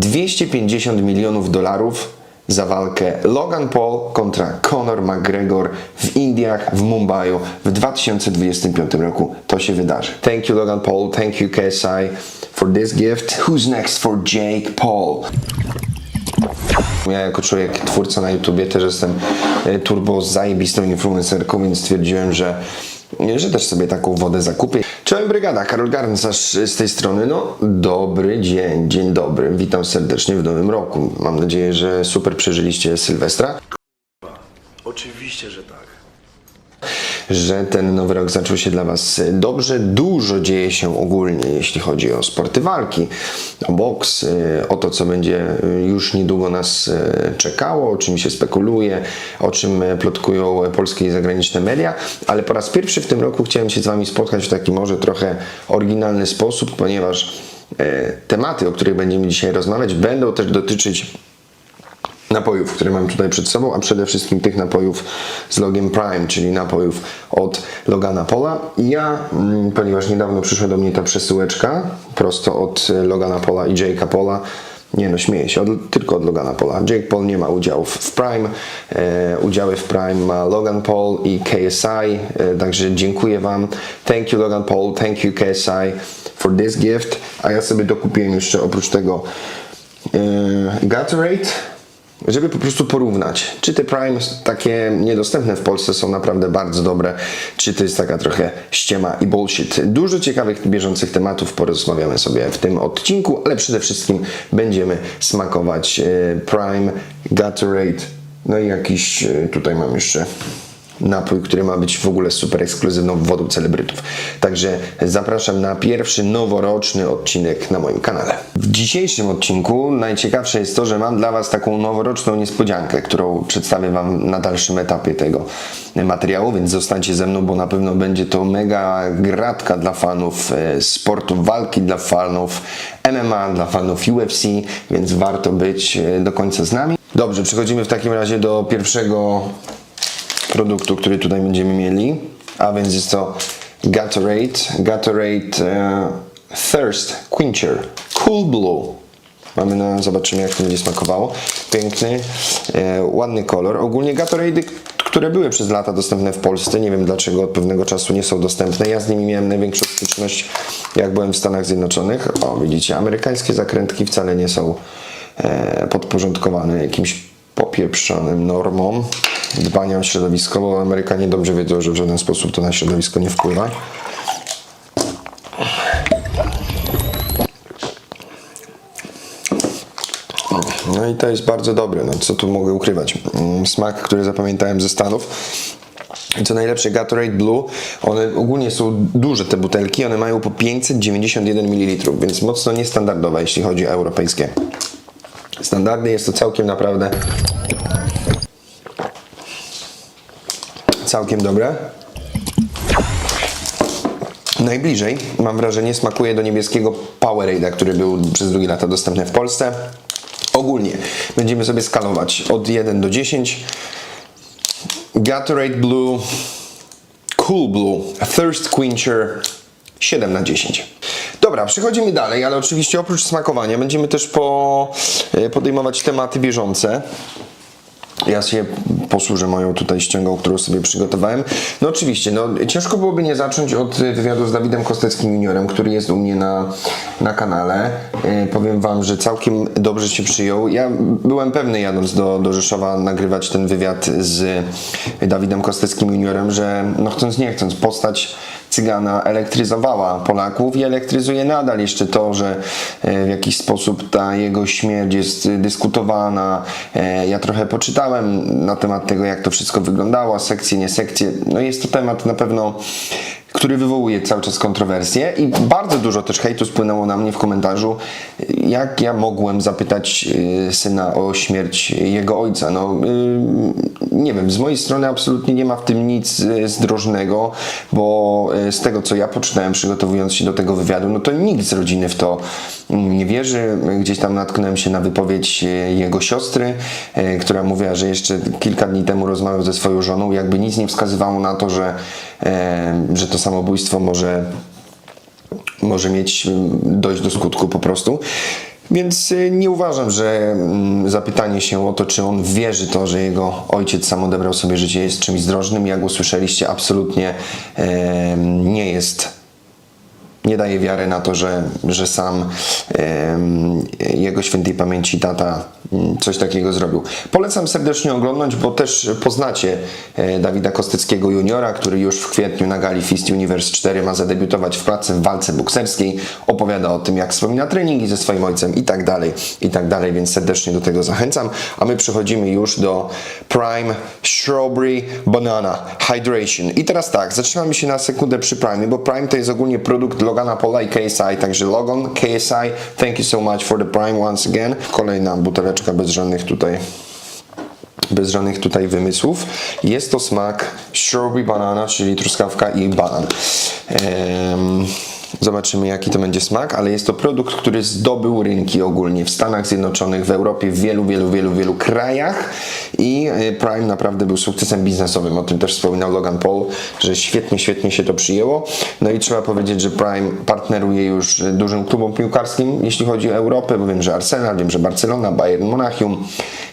250 milionów dolarów za walkę Logan Paul kontra Conor McGregor w Indiach, w Mumbai w 2025 roku. To się wydarzy. Thank you Logan Paul, thank you KSI for this gift. Who's next for Jake Paul? Ja jako człowiek, twórca na YouTubie też jestem e, turbo zajebistą influencerką, więc stwierdziłem, że, że też sobie taką wodę zakupię. Czołem brygada, Karol Garncarz z tej strony. No, dobry dzień, dzień dobry. Witam serdecznie w nowym roku. Mam nadzieję, że super przeżyliście Sylwestra. Oczywiście, że tak. Że ten nowy rok zaczął się dla Was dobrze. Dużo dzieje się ogólnie, jeśli chodzi o sporty walki, o boks, y, o to, co będzie y, już niedługo nas y, czekało, o czym się spekuluje, o czym plotkują polskie i zagraniczne media. Ale po raz pierwszy w tym roku chciałem się z Wami spotkać w taki może trochę oryginalny sposób, ponieważ tematy, o których będziemy dzisiaj rozmawiać, będą też dotyczyć napojów, które mam tutaj przed sobą, a przede wszystkim tych napojów z logiem Prime, czyli napojów od Logana Pola. I ja, mm, ponieważ niedawno przyszła do mnie ta przesyłeczka prosto od e, Logana Pola i Jake'a Pola, nie no, śmieję się, od, tylko od Logana Paula. Jake Paul nie ma udziałów w Prime. E, udziały w Prime ma Logan Paul i KSI, e, także dziękuję Wam. Thank you Logan Paul, thank you KSI for this gift. A ja sobie dokupiłem jeszcze oprócz tego e, Gatorade, żeby po prostu porównać, czy te Prime takie niedostępne w Polsce są naprawdę bardzo dobre, czy to jest taka trochę ściema i bullshit. Dużo ciekawych, bieżących tematów porozmawiamy sobie w tym odcinku, ale przede wszystkim będziemy smakować e, Prime, Gatorade, no i jakiś, e, tutaj mam jeszcze napój, który ma być w ogóle super ekskluzywną wodą celebrytów. Także zapraszam na pierwszy noworoczny odcinek na moim kanale. W dzisiejszym odcinku najciekawsze jest to, że mam dla Was taką noworoczną niespodziankę, którą przedstawię Wam na dalszym etapie tego materiału, więc zostańcie ze mną, bo na pewno będzie to mega gratka dla fanów e, sportu walki, dla fanów MMA, dla fanów UFC, więc warto być e, do końca z nami. Dobrze, przechodzimy w takim razie do pierwszego produktu, który tutaj będziemy mieli, a więc jest to Gatorade, Gatorade e, Thirst Quencher Cool Blue. Mamy na, zobaczymy jak to będzie smakowało. Piękny, e, ładny kolor. Ogólnie Gatorade, które były przez lata dostępne w Polsce, nie wiem dlaczego od pewnego czasu nie są dostępne. Ja z nimi miałem największą styczność jak byłem w Stanach Zjednoczonych. O, widzicie, amerykańskie zakrętki wcale nie są e, podporządkowane jakimś popieprzonym normom dbania o środowisko, bo Amerykanie dobrze wiedzą, że w żaden sposób to na środowisko nie wpływa. No i to jest bardzo dobre, no co tu mogę ukrywać. Mm, Smak, który zapamiętałem ze Stanów. I Co najlepsze, Gatorade Blue, one ogólnie są duże te butelki, one mają po 591 ml, więc mocno niestandardowe, jeśli chodzi o europejskie standardy. Jest to całkiem naprawdę całkiem dobre. Najbliżej, mam wrażenie, smakuje do niebieskiego Powerade'a, który był przez długie lata dostępny w Polsce. Ogólnie będziemy sobie skalować od 1 do 10. Gatorade Blue, Cool Blue, Thirst Quencher 7 na 10. Dobra, przechodzimy dalej, ale oczywiście oprócz smakowania będziemy też po, e, podejmować tematy bieżące. Ja się posłużę moją tutaj ściągą, którą sobie przygotowałem. No oczywiście, no ciężko byłoby nie zacząć od wywiadu z Dawidem Kosteckim juniorem, który jest u mnie na, na kanale. E, powiem wam, że całkiem dobrze się przyjął. Ja byłem pewny jadąc do, do Rzeszowa nagrywać ten wywiad z Dawidem Kosteckim juniorem, że no chcąc nie chcąc postać Cygana elektryzowała Polaków i elektryzuje nadal jeszcze to, że e, w jakiś sposób ta jego śmierć jest dyskutowana. E, Ja trochę poczytałem na temat tego, jak to wszystko wyglądało, sekcje, nie sekcje. No jest to temat na pewno który wywołuje cały czas kontrowersje i bardzo dużo też hejtu spłynęło na mnie w komentarzu, jak ja mogłem zapytać y, syna o śmierć jego ojca. No, y, nie wiem, z mojej strony absolutnie nie ma w tym nic y, zdrożnego, bo z tego co ja poczytałem przygotowując się do tego wywiadu, no to nikt z rodziny w to mm, nie wierzy. Gdzieś tam natknąłem się na wypowiedź jego siostry, która mówiła, że jeszcze kilka dni temu rozmawiał ze swoją żoną, jakby nic nie wskazywało na to, że, że to samobójstwo może, może mieć, dojść do skutku po prostu. Więc y, nie uważam, że mm, zapytanie się o to, czy on wierzy to, że jego ojciec sam odebrał sobie życie jest czymś zdrożnym, jak usłyszeliście, absolutnie nie jest nie daje wiary na to, że, że sam jego świętej pamięci tata coś takiego zrobił. Polecam serdecznie oglądnąć, bo też poznacie e, Dawida Kostyckiego juniora, który już w kwietniu na gali Fist Universe 4 ma zadebiutować w pracy w walce bokserskiej. Opowiada o tym, jak wspomina treningi ze swoim ojcem i tak dalej, i tak dalej, więc serdecznie do tego zachęcam. A my przechodzimy już do Prime Strawberry Banana Hydration. I teraz tak, zatrzymamy się na sekundę przy Prime, bo Prime to jest ogólnie produkt Logana Pola i KSI, także Logan, KSI, thank you so much for the Prime once again. Kolejna buteleczka bez żadnych tutaj bez żadnych tutaj wymysłów. Jest to smak strawberry banana, czyli truskawka i banan. Em, Zobaczymy, jaki to będzie smak, ale jest to produkt, który zdobył rynki ogólnie w Stanach Zjednoczonych, w Europie, w wielu, wielu, wielu, wielu krajach i e, Prime naprawdę był sukcesem biznesowym. O tym też wspominał Logan Paul, że świetnie, świetnie się to przyjęło. No i trzeba powiedzieć, że Prime partneruje już dużym klubom piłkarskim, jeśli chodzi o Europę, bo wiem, że Arsenal, wiem, że Barcelona, Bayern Monachium.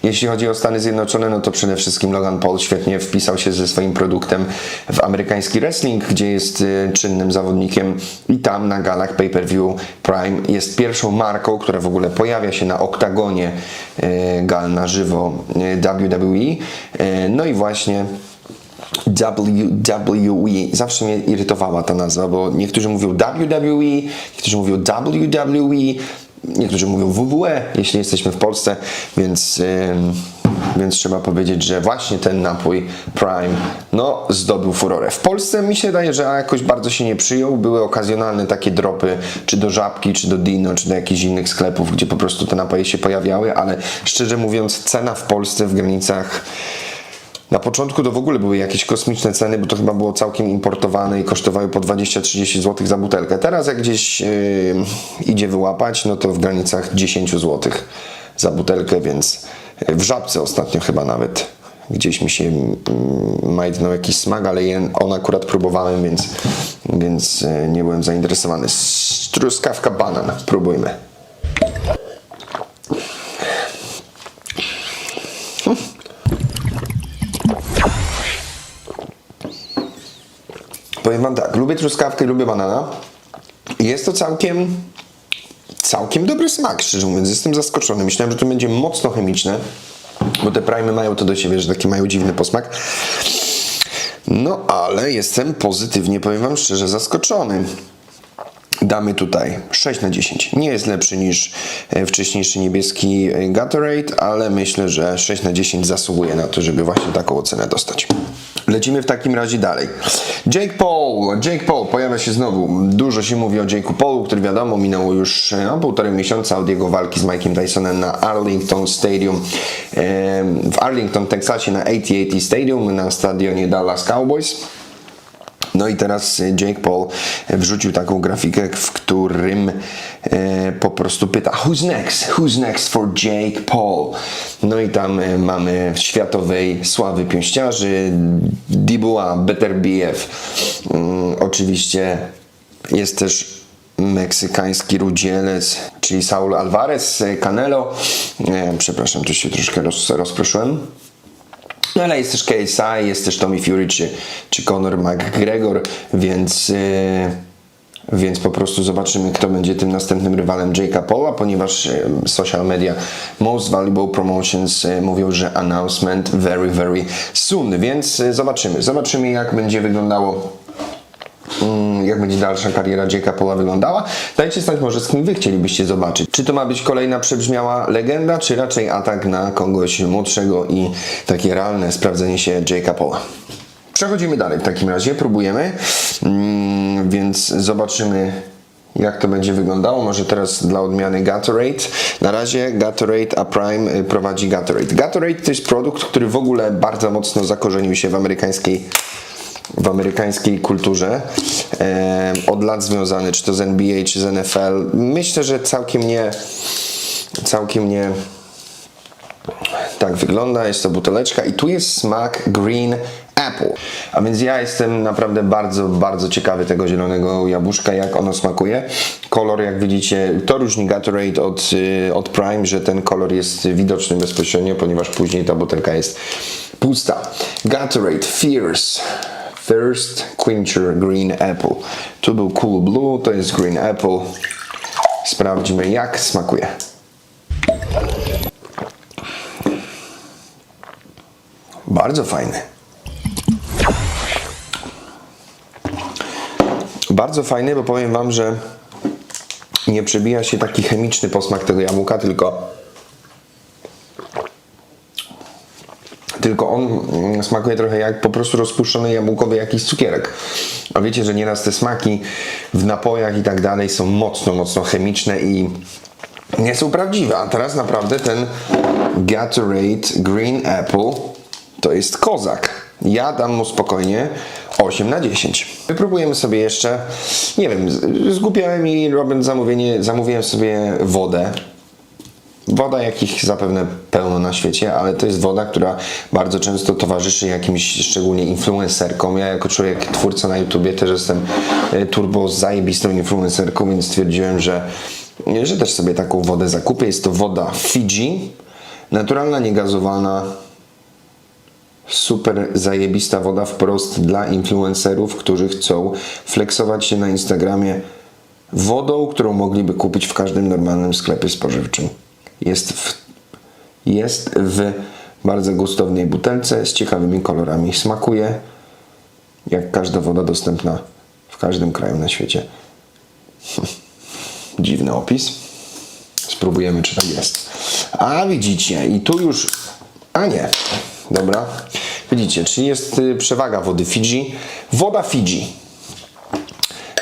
Jeśli chodzi o Stany Zjednoczone, no to przede wszystkim Logan Paul świetnie wpisał się ze swoim produktem w amerykański wrestling, gdzie jest e, czynnym zawodnikiem i tam na galach pay-per-view Prime jest pierwszą marką, która w ogóle pojawia się na oktagonie e, gal na żywo e, WWE. E, No i właśnie WWE. Zawsze mnie irytowała ta nazwa, bo niektórzy mówią WWE, niektórzy mówią WWE, niektórzy mówią WWE, jeśli jesteśmy w Polsce, więc, ym, więc trzeba powiedzieć, że właśnie ten napój Prime no, zdobył furorę. W Polsce mi się wydaje, że jakoś bardzo się nie przyjął. Były okazjonalne takie dropy, czy do Żabki, czy do Dino, czy do jakichś innych sklepów, gdzie po prostu te napoje się pojawiały, ale szczerze mówiąc, cena w Polsce w granicach na początku to w ogóle były jakieś kosmiczne ceny, bo to chyba było całkiem importowane i kosztowały po 20-30 zł za butelkę. Teraz jak gdzieś yy, idzie wyłapać, no to w granicach 10 zł za butelkę, więc w żabce ostatnio chyba nawet gdzieś mi się mm, majdnął jakiś smak, ale on akurat próbowałem, więc, więc yy, nie byłem zainteresowany. Truskawka banan, próbujmy. Powiem wam tak, lubię truskawkę, lubię banana. I Jest to całkiem, całkiem dobry smak, szczerze mówiąc. Jestem zaskoczony. Myślałem, że to będzie mocno chemiczne, bo te prime mają to do siebie, że taki mają dziwny posmak. No, ale jestem pozytywnie, powiem wam szczerze, zaskoczony. Damy tutaj 6 na 10. Nie jest lepszy niż e, wcześniejszy niebieski e, Gatorade, ale myślę, że 6 na 10 zasługuje na to, żeby właśnie taką ocenę dostać. Lecimy w takim razie dalej. Jake Paul. Jake Paul pojawia się znowu. Dużo się mówi o Jake'u Paulu, który wiadomo minęło już no, półtorej miesiąca od jego walki z Mike'em Tysonem na Arlington Stadium. W Arlington, Teksasie na AT&T Stadium na stadionie Dallas Cowboys. No i teraz Jake Paul wrzucił taką grafikę, w którym po prostu pyta Who's next? Who's next for Jake Paul? No i tam e, mamy światowej sławy pięściarzy, Dibuła, Better BF. Mm, oczywiście jest też meksykański rudzielec, czyli Saul Alvarez, e, Canelo. E, przepraszam, tu się troszkę roz, rozproszyłem. No ale jest też KSI, jest też Tommy Fury czy, czy Conor McGregor, więc, yy, więc po prostu zobaczymy, kto będzie tym następnym rywalem Jake'a Paula, ponieważ social media Most Valuable Promotions yy, mówią, że announcement very, very soon, więc yy, zobaczymy. Zobaczymy, jak będzie wyglądało mm, jak będzie dalsza kariera Jake'a Paula wyglądała. Dajcie znać może z kim wy chcielibyście zobaczyć. Czy to ma być kolejna przebrzmiała legenda, czy raczej atak na kogoś młodszego i takie realne sprawdzenie się Jake'a Paula. Przechodzimy dalej w takim razie, próbujemy, mm, więc zobaczymy jak to będzie wyglądało. Może teraz dla odmiany Gatorade. Na razie Gatorade, a Prime y, prowadzi Gatorade. Gatorade to jest produkt, który w ogóle bardzo mocno zakorzenił się w amerykańskiej w amerykańskiej kulturze e, od lat związany, czy to z NBA, czy z NFL. Myślę, że całkiem nie całkiem nie Tak wygląda, jest to buteleczka i tu jest smak green apple. A więc ja jestem naprawdę bardzo, bardzo ciekawy tego zielonego jabłuszka, jak ono smakuje. Kolor, jak widzicie, to różni Gatorade od, y, od Prime, że ten kolor jest widoczny bezpośrednio, ponieważ później ta butelka jest pusta. Gatorade Fierce. First Quencher Green Apple. Tu był Cool Blue, to jest Green Apple. Sprawdźmy jak smakuje. Bardzo fajny. Bardzo fajny, bo powiem Wam, że nie przebija się taki chemiczny posmak tego jabłka, tylko tylko on mm, smakuje trochę jak po prostu rozpuszczony jabłkowy jakiś cukierek. A wiecie, że nieraz te smaki w napojach i tak dalej są mocno, mocno chemiczne i nie są prawdziwe. A teraz naprawdę ten Gatorade Green Apple to jest kozak. Ja dam mu spokojnie 8 na 10. Wypróbujemy sobie jeszcze, nie wiem, zgubiałem i robiąc zamówienie, zamówiłem sobie wodę. Woda, jakich zapewne pełno na świecie, ale to jest woda, która bardzo często towarzyszy jakimś szczególnie influencerkom. Ja jako człowiek, twórca na YouTubie też jestem e, turbo zajebistą influencerką, więc stwierdziłem, że, że też sobie taką wodę zakupię. Jest to woda Fiji, naturalna, niegazowana, super zajebista woda wprost dla influencerów, którzy chcą flexować się na Instagramie wodą, którą mogliby kupić w każdym normalnym sklepie spożywczym. Jest w, jest w bardzo gustownej butelce z ciekawymi kolorami. Smakuje jak każda woda dostępna w każdym kraju na świecie. Dziwny opis. Spróbujemy, czy tak jest. A widzicie, i tu już. A nie. Dobra. Widzicie, czyli jest y, przewaga wody Fidżi. Woda Fidżi.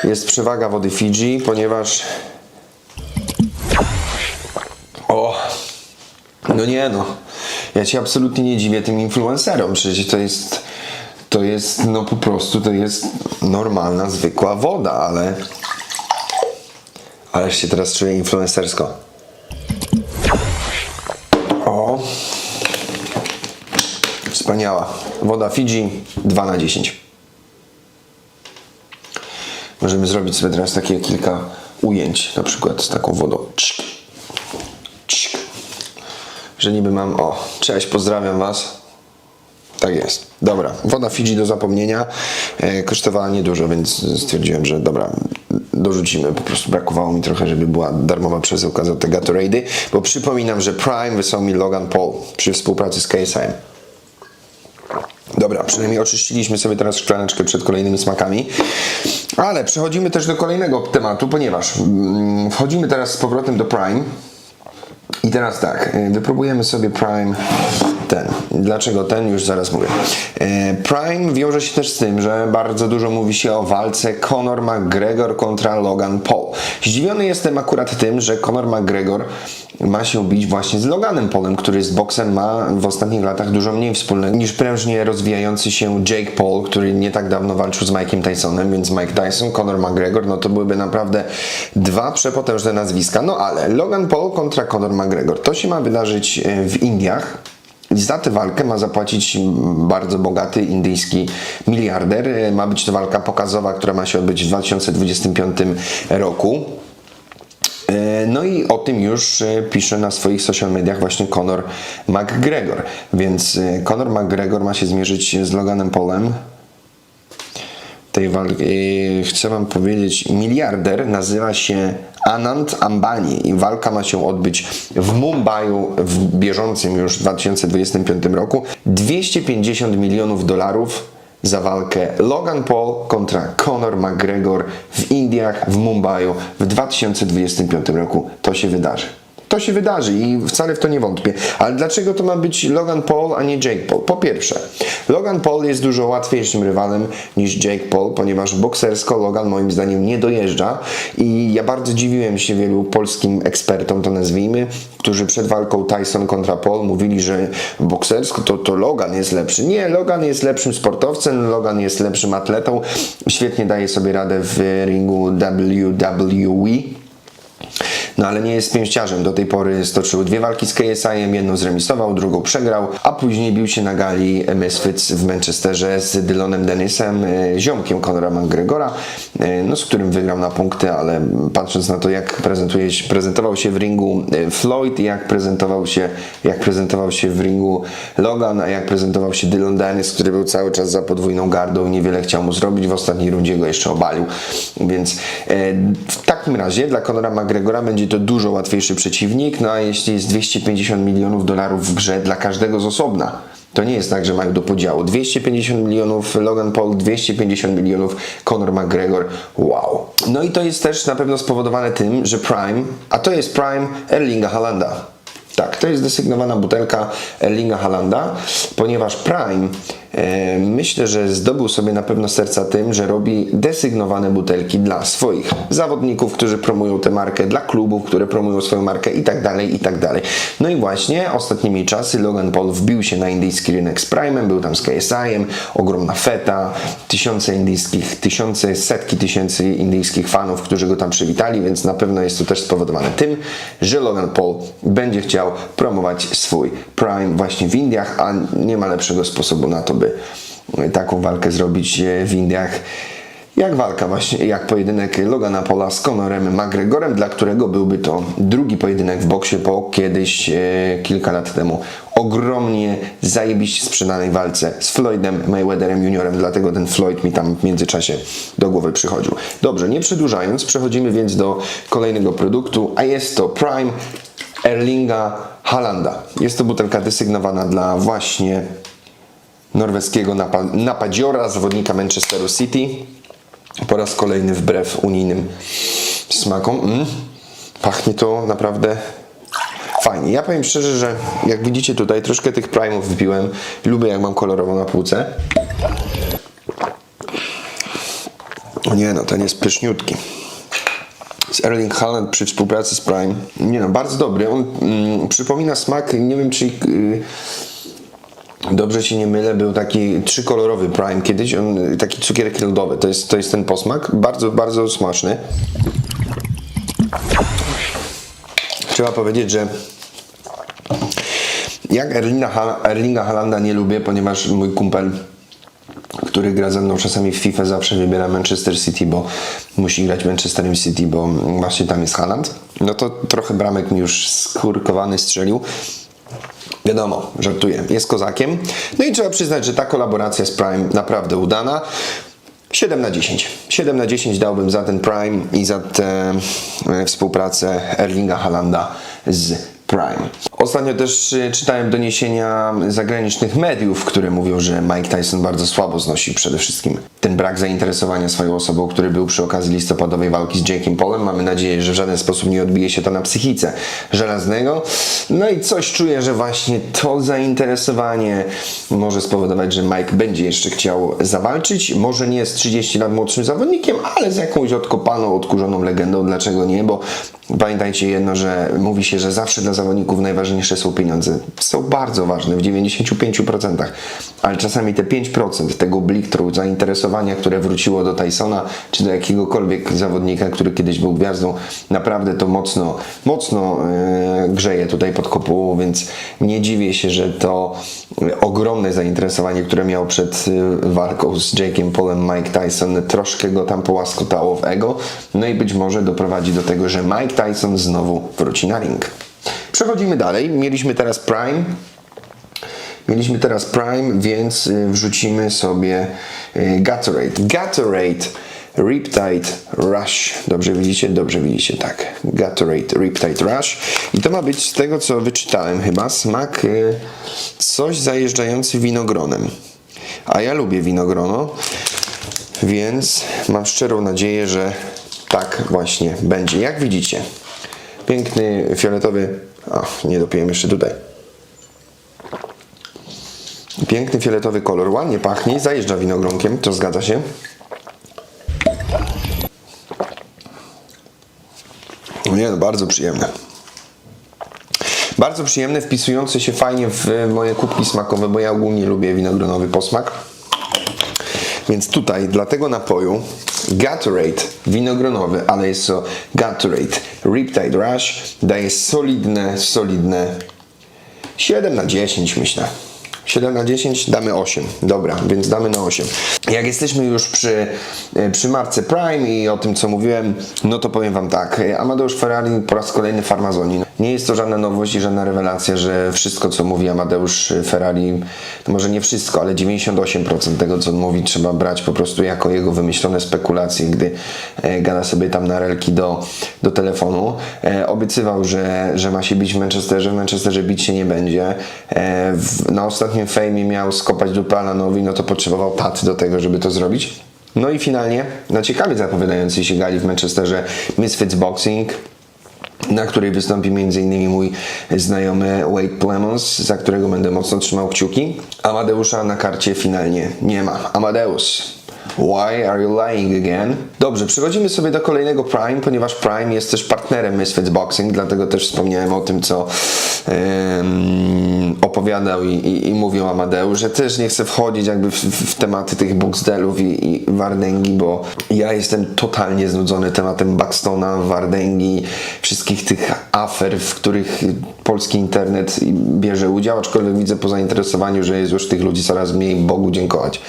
Jest przewaga wody Fidżi, ponieważ. O! No nie no. Ja się absolutnie nie dziwię tym influencerom. Przecież to jest. To jest, no po prostu, to jest normalna, zwykła woda, ale. Ależ się teraz czuję influencersko. Wspaniała. Woda Fidżi 2 na 10. Możemy zrobić sobie teraz takie kilka ujęć, na przykład z taką wodą. Czk, czk. Że niby mam, o, cześć, pozdrawiam Was. Tak jest. Dobra, woda Fidżi do zapomnienia e, kosztowała niedużo, więc stwierdziłem, że dobra, dorzucimy. Po prostu brakowało mi trochę, żeby była darmowa przesyłka za te Gatorady, bo przypominam, że Prime wysłał mi Logan Paul przy współpracy z KSM. Dobra, przynajmniej oczyściliśmy sobie teraz szklaneczkę przed kolejnymi smakami. Ale przechodzimy też do kolejnego tematu, ponieważ mm, wchodzimy teraz z powrotem do Prime. I teraz tak, y, wypróbujemy sobie Prime ten. Dlaczego ten? Już zaraz mówię. E, Prime wiąże się też z tym, że bardzo dużo mówi się o walce Conor McGregor kontra Logan Paul. Zdziwiony jestem akurat tym, że Conor McGregor ma się bić właśnie z Loganem Paulem, który z boksem ma w ostatnich latach dużo mniej wspólnego niż prężnie rozwijający się Jake Paul, który nie tak dawno walczył z Mike'em Tysonem, więc Mike Tyson, Conor McGregor, no to byłyby naprawdę dwa przepotężne nazwiska. No ale Logan Paul kontra Conor McGregor. To się ma wydarzyć e, w Indiach. Za tę walkę ma zapłacić bardzo bogaty indyjski miliarder. Ma być to walka pokazowa, która ma się odbyć w 2025 roku. E, No i o tym już e, pisze na swoich social mediach właśnie Conor McGregor. Więc e, Conor McGregor ma się zmierzyć z Loganem Paulem. Tej walki, chcę Wam powiedzieć, miliarder nazywa się Anand Ambani i walka ma się odbyć w Mumbai w bieżącym już 2025 roku. 250 milionów dolarów za walkę Logan Paul kontra Conor McGregor w Indiach, w Mumbai w 2025 roku. To się wydarzy. To się wydarzy i wcale w to nie wątpię. Ale dlaczego to ma być Logan Paul, a nie Jake Paul? Po pierwsze, Logan Paul jest dużo łatwiejszym rywalem niż Jake Paul, ponieważ boksersko Logan moim zdaniem nie dojeżdża i ja bardzo dziwiłem się wielu polskim ekspertom, to nazwijmy, którzy przed walką Tyson kontra Paul mówili, że boksersko to, to Logan jest lepszy. Nie, Logan jest lepszym sportowcem, Logan jest lepszym atletą, świetnie daje sobie radę w ringu WWE. No ale nie jest pięściarzem. Do tej pory stoczył dwie walki z KSI-em, jedną zremisował, drugą przegrał, a później bił się na gali Misfits w Manchesterze z Dylanem Dennisem, e, ziomkiem Conora McGregora, e, no, z którym wygrał na punkty, ale patrząc na to, jak prezentuje, prezentował się w ringu e, Floyd, jak prezentował się, jak prezentował się w ringu Logan, a jak prezentował się Dylan Dennis, który był cały czas za podwójną gardą, niewiele chciał mu zrobić, w ostatniej rundzie go jeszcze obalił, więc w takim razie dla Conora McGregora będzie to dużo łatwiejszy przeciwnik, no a jeśli jest 250 milionów dolarów w grze dla każdego z osobna, to nie jest tak, że mają do podziału. 250 milionów Logan Paul, 250 milionów Conor McGregor. Wow. No i to jest też na pewno spowodowane tym, że Prime, a to jest Prime Erlinga Halanda. Tak, to jest desygnowana butelka Erlinga Halanda, ponieważ Prime myślę, że zdobył sobie na pewno serca tym, że robi desygnowane butelki dla swoich zawodników, którzy promują tę markę, dla klubów, które promują swoją markę i tak dalej, i tak dalej. No i właśnie ostatnimi czasy Logan Paul wbił się na indyjski rynek z Prime'em, był tam z KSI-em, ogromna feta, tysiące indyjskich, tysiące, setki tysięcy indyjskich fanów, którzy go tam przywitali, więc na pewno jest to też spowodowane tym, że Logan Paul będzie chciał promować swój Prime właśnie w Indiach, a nie ma lepszego sposobu na to, by taką walkę zrobić e, w Indiach. Jak walka właśnie, jak pojedynek Logana Paula z Conorem McGregorem, dla którego byłby to drugi pojedynek w boksie po kiedyś, e, kilka lat temu, ogromnie zajebiście sprzedanej walce z Floydem Mayweatherem juniorem, dlatego ten Floyd mi tam w międzyczasie do głowy przychodził. Dobrze, nie przedłużając, przechodzimy więc do kolejnego produktu, a jest to Prime Erlinga Halanda. Jest to butelka desygnowana dla właśnie norweskiego napa- napadziora, zawodnika Manchesteru City. Po raz kolejny wbrew unijnym smakom. Mm. Pachnie to naprawdę fajnie. Ja powiem szczerze, że jak widzicie tutaj troszkę tych primów wypiłem. Lubię jak mam kolorową na półce. O nie no, ten jest pyszniutki. Z Erling Haaland przy współpracy z Prime. Nie no, bardzo dobry. On mm, przypomina smak, nie wiem czy... Yy, Dobrze się nie mylę, był taki trzykolorowy Prime kiedyś, on, taki cukierek lodowy, to jest, to jest ten posmak, bardzo, bardzo smaczny. Trzeba powiedzieć, że jak Erlinga, Erlinga Halanda nie lubię, ponieważ mój kumpel, który gra ze mną czasami w FIFA, zawsze wybiera Manchester City, bo musi grać Manchesterem City, bo właśnie tam jest Haaland. No to trochę bramek mi już skurkowany strzelił. Wiadomo, żartuję, jest kozakiem. No i trzeba przyznać, że ta kolaboracja z Prime naprawdę udana. 7 na 10. 7 na 10 dałbym za ten Prime i za tę e, współpracę Erlinga Halanda z Prime. Ostatnio też e, czytałem doniesienia zagranicznych mediów, które mówią, że Mike Tyson bardzo słabo znosi przede wszystkim ten brak zainteresowania swoją osobą, który był przy okazji listopadowej walki z Jakeem Paulem. Mamy nadzieję, że w żaden sposób nie odbije się to na psychice żelaznego. No i coś czuję, że właśnie to zainteresowanie może spowodować, że Mike będzie jeszcze chciał zawalczyć. Może nie z 30 lat młodszym zawodnikiem, ale z jakąś odkopaną, odkurzoną legendą. Dlaczego nie? Bo pamiętajcie jedno, że mówi się, że zawsze dla zawodników najważniejsze są pieniądze. Są bardzo ważne w 95%, ale czasami te 5% tego bliktru zainteresowania, które wróciło do Tysona, czy do jakiegokolwiek zawodnika, który kiedyś był gwiazdą, naprawdę to mocno, mocno e, grzeje tutaj pod kopułą, więc nie dziwię się, że to e, ogromne zainteresowanie, które miał przed e, walką z Jakeem Paulem Mike Tyson, troszkę go tam połaskotało w ego, no i być może doprowadzi do tego, że Mike Tyson znowu wróci na ring. Przechodzimy dalej. Mieliśmy teraz Prime. Mieliśmy teraz Prime, więc y, wrzucimy sobie y, Gatorade. Gatorade Riptide Rush. Dobrze widzicie? Dobrze widzicie, tak. Gatorade Riptide Rush. I to ma być z tego, co wyczytałem chyba, smak y, coś zajeżdżający winogronem. A ja lubię winogrono, więc mam szczerą nadzieję, że tak właśnie będzie. Jak widzicie, piękny fioletowy... O, nie dopiłem jeszcze tutaj. Piękny fioletowy kolor, ładnie pachnie, zajeżdża winogronkiem, to zgadza się. Nie no, bardzo przyjemne. Bardzo przyjemne, wpisujące się fajnie w moje kubki smakowe, bo ja ogólnie lubię winogronowy posmak. Więc tutaj dla tego napoju Gatorade winogronowy, ale jest to Gatorade Riptide Rush daje solidne, solidne 7 na 10 myślę. 7 na 10 damy 8. Dobra, więc damy na 8. Jak jesteśmy już przy, e, przy marce Prime i o tym co mówiłem, no to powiem Wam tak. Amadeusz Ferrari po raz kolejny farmazonin. Nie jest to żadna nowość i żadna rewelacja, że wszystko co mówi Amadeusz Ferrari, może nie wszystko, ale 98% tego co on mówi trzeba brać po prostu jako jego wymyślone spekulacje, gdy e, gada sobie tam na relki do, do telefonu. E, obiecywał, że, że ma się bić w Manchesterze, w Manchesterze bić się nie będzie. Na ostatnim fejmie miał skopać dupę Alanowi, no to potrzebował pat do tego, żeby to zrobić. No i finalnie, na ciekawie zapowiadającej się gali w Manchesterze Misfits Boxing, na której wystąpi m.in. mój znajomy Wade Plemons, za którego będę mocno trzymał kciuki. Amadeusza na karcie finalnie nie ma. Amadeus, why are you lying again? Dobrze, przechodzimy sobie do kolejnego Prime, ponieważ Prime jest też partnerem Misfits Boxing, dlatego też wspomniałem o tym, co opowiadał i, i, i mówił Amadeusz, że też nie chcę wchodzić jakby w, w, w tematy tych Boxdelów i, i Wardęgi, bo ja jestem totalnie znudzony tematem Buxtona, Wardęgi, wszystkich tych afer, w których polski internet bierze udział, aczkolwiek widzę po zainteresowaniu, że jest już tych ludzi coraz mniej, Bogu dziękować.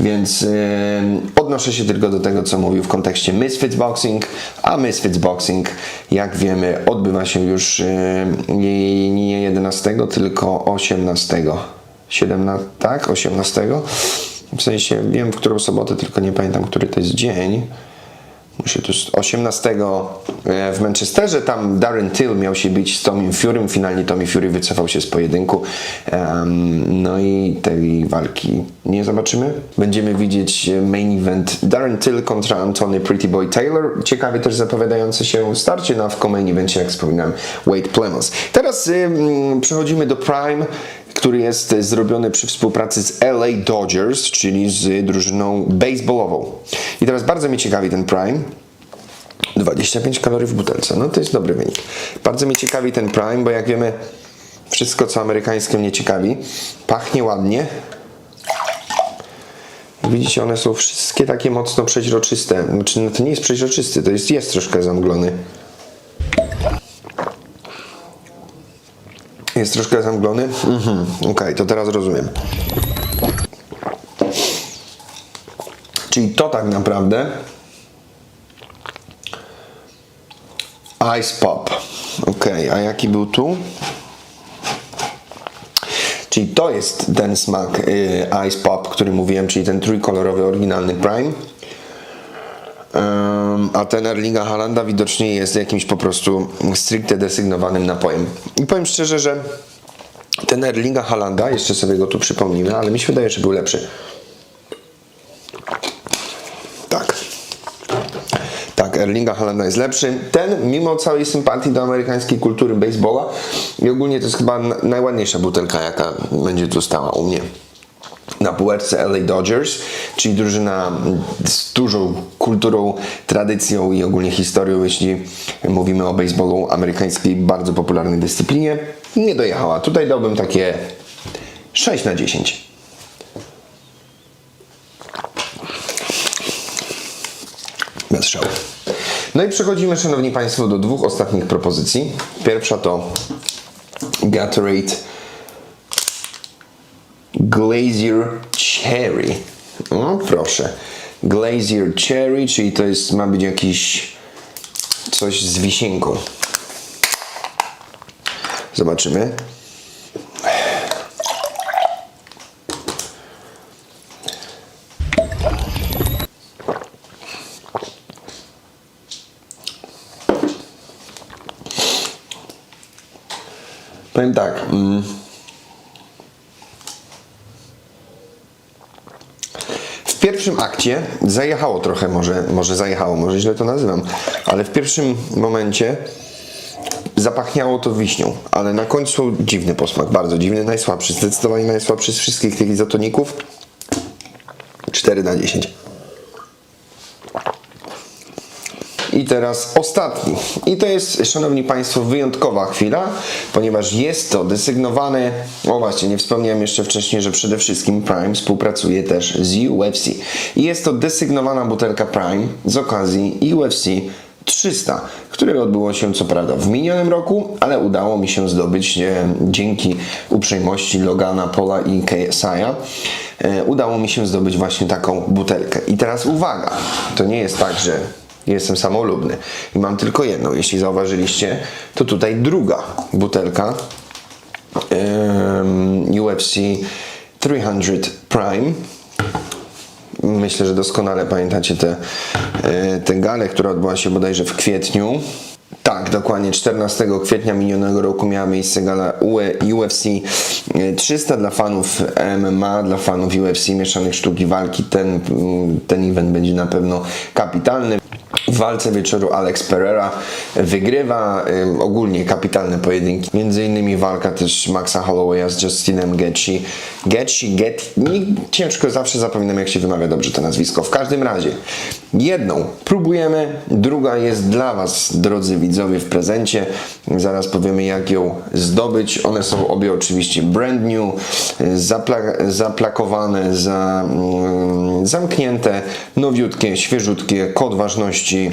Więc em, odnoszę się tylko do tego, co mówił w kontekście Misfits Boxing, a Misfits Boxing, jak wiemy, odbywa się już nie, nie 11, tylko 18. 17, tak? 18. W sensie wiem, w którą sobotę, tylko nie pamiętam, który to jest dzień. Muszę tu 18 e, w Manchesterze, tam Darren Till miał się bić z Tommy Furym, finalnie Tommy Fury wycofał się z pojedynku, no i tej walki nie zobaczymy. Będziemy widzieć main event Darren Till kontra Antony Pretty Boy Taylor, ciekawie też zapowiadające się starcie na w main evencie, jak wspominałem, Wade Plemons. Teraz przechodzimy do Prime, który jest zrobiony przy współpracy z LA Dodgers, czyli z drużyną baseballową. I teraz bardzo mnie ciekawi ten Prime. 25 kalorii w butelce, no to jest dobry wynik. Bardzo mnie ciekawi ten Prime, bo jak wiemy, wszystko co amerykańskie mnie ciekawi. Pachnie ładnie. Widzicie, one są wszystkie takie mocno przeźroczyste. Znaczy, no to nie jest przeźroczysty, to jest, jest troszkę zamglony. Jest troszkę zamglony? Mhm, okej, to teraz rozumiem. Czyli to tak naprawdę Ice Pop. Okej, a jaki był tu? Czyli to jest ten smak y, Ice Pop, który mówiłem, czyli ten trójkolorowy, oryginalny Prime. A ten Erlinga Halanda widocznie jest jakimś po prostu stricte desygnowanym napojem. I powiem szczerze, że ten Erlinga Halanda, jeszcze sobie go tu przypomnimy, ale mi się wydaje, że był lepszy. Tak. Tak, Erlinga Halanda jest lepszy. Ten, mimo całej sympatii do amerykańskiej kultury baseballa i ogólnie to jest chyba na- najładniejsza butelka, jaka będzie tu stała u mnie na półeczce LA Dodgers, czyli drużyna z dużą kulturą, tradycją i ogólnie historią, jeśli mówimy o baseballu amerykańskiej, bardzo popularnej dyscyplinie. Nie dojechała. Tutaj dałbym takie 6 na 10. Bez szału. No i przechodzimy, Szanowni Państwo, do dwóch ostatnich propozycji. Pierwsza to Gatorade Glacier Cherry. O, proszę. Glacier Cherry, czyli to jest, ma być jakiś coś z wisienką. Zobaczymy. Powiem tak. Mm. W zajechało trochę, może, może zajechało, może źle to nazywam, ale w pierwszym momencie zapachniało to wiśnią, ale na końcu dziwny posmak, bardzo dziwny, najsłabszy, zdecydowanie najsłabszy z wszystkich tych izotoników. 4 na 10. I teraz ostatni. I to jest, szanowni państwo, wyjątkowa chwila, ponieważ jest to desygnowane. O właśnie, nie wspomniałem jeszcze wcześniej, że przede wszystkim Prime współpracuje też z UFC. I jest to desygnowana butelka Prime z okazji UFC 300, które odbyło się co prawda w minionym roku, ale udało mi się zdobyć e, dzięki uprzejmości Logana, Pola i KSI'a. E, udało mi się zdobyć właśnie taką butelkę. I teraz uwaga, to nie jest tak, że jestem samolubny i mam tylko jedną. Jeśli zauważyliście, to tutaj druga butelka em, UFC 300 Prime. Myślę, że doskonale pamiętacie tę te, te galę, która odbyła się bodajże w kwietniu. Tak, dokładnie 14 kwietnia minionego roku miała miejsce gala UFC 300 dla fanów MMA, dla fanów UFC mieszanych sztuki walki. Ten, ten event będzie na pewno kapitalny. W walce wieczoru Alex Pereira wygrywa ogólnie kapitalne pojedynki. Między innymi walka też Maxa Hollowaya z Justinem Gaethje. Gaethje, Get, nie, ciężko zawsze zapominam jak się wymawia dobrze to nazwisko. W każdym razie jedną próbujemy, druga jest dla Was, drodzy widzowie, w prezencie. Zaraz powiemy jak ją zdobyć. One są obie oczywiście brand new, zapla- zaplakowane, za, mm, zamknięte, nowiutkie, świeżutkie, kod ważności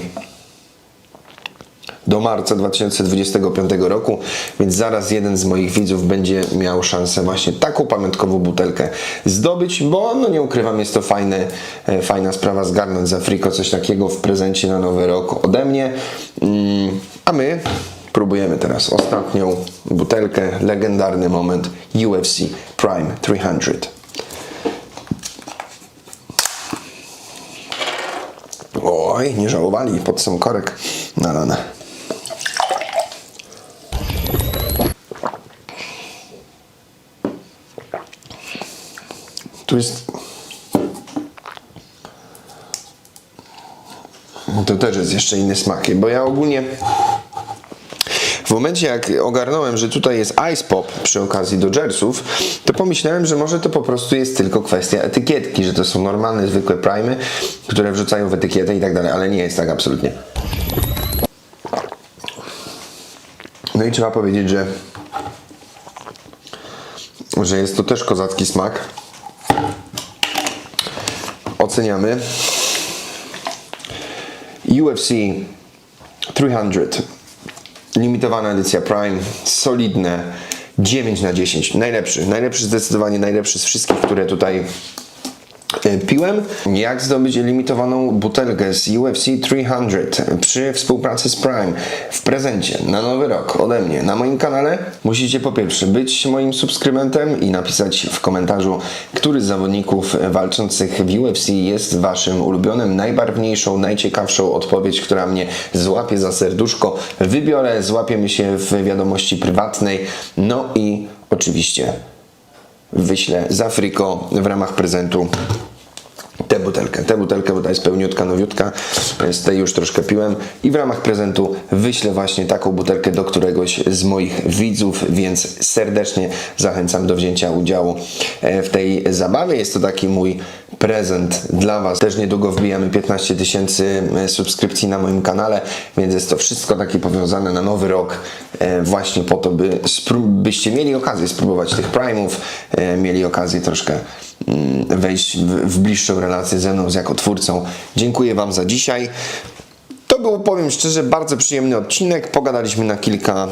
do marca 2025 roku, więc zaraz jeden z moich widzów będzie miał szansę właśnie taką pamiątkową butelkę zdobyć, bo no nie ukrywam, jest to fajne, e, fajna sprawa zgarnąć za friko coś takiego w prezencie na nowy rok ode mnie. Mm, A my próbujemy teraz ostatnią butelkę, legendarny moment UFC Prime 300. Oj, nie żałowali, pod sam korek nalane. Tu jest. To też jest jeszcze inny smak, bo ja ogólnie. W momencie jak ogarnąłem, że tutaj jest Ice Pop przy okazji Dodgersów, to pomyślałem, że może to po prostu jest tylko kwestia etykietki, że to są normalne, zwykłe primy, które wrzucają w etykietę i tak dalej, ale nie jest tak absolutnie. No i trzeba powiedzieć, że, że jest to też kozacki smak. Oceniamy. UFC 300 limitowana edycja Prime, solidne 9 na 10, najlepszy, najlepszy zdecydowanie najlepszy z wszystkich, które tutaj piłem. Jak zdobyć limitowaną butelkę z UFC 300 przy współpracy z Prime w prezencie na nowy rok ode mnie na moim kanale? Musicie po pierwsze być moim subskrybentem i napisać w komentarzu, który z zawodników walczących w UFC jest waszym ulubionym, najbarwniejszą, najciekawszą odpowiedź, która mnie złapie za serduszko. Wybiorę, złapiemy się w wiadomości prywatnej. No i oczywiście wyślę za friko w ramach prezentu tę butelkę. Tę butelkę, bo ta jest pełniutka, nowiutka, z tej już troszkę piłem i w ramach prezentu wyślę właśnie taką butelkę do któregoś z moich widzów, więc serdecznie zachęcam do wzięcia udziału e, w tej zabawie. Jest to taki mój prezent dla Was. Też niedługo wbijamy 15 tysięcy e, subskrypcji na moim kanale, więc jest to wszystko takie powiązane na nowy rok e, właśnie po to, by byście mieli okazję spróbować tych primów, mieli okazję troszkę wejść w, w bliższą relację ze mną, z jako twórcą. Dziękuję Wam za dzisiaj. To był, powiem szczerze, bardzo przyjemny odcinek. Pogadaliśmy na kilka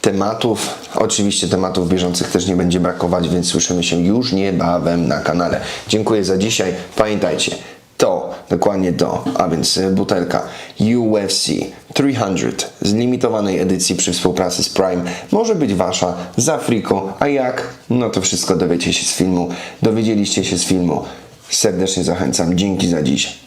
tematów. Oczywiście tematów bieżących też nie będzie brakować, więc słyszymy się już niebawem na kanale. Dziękuję za dzisiaj. Pamiętajcie, to, dokładnie to, a więc e, butelka UFC 300 z limitowanej edycji przy współpracy z Prime może być Wasza za friko, a jak? No to wszystko dowiecie się z filmu. Dowiedzieliście się z filmu. Serdecznie zachęcam. Dzięki za dziś.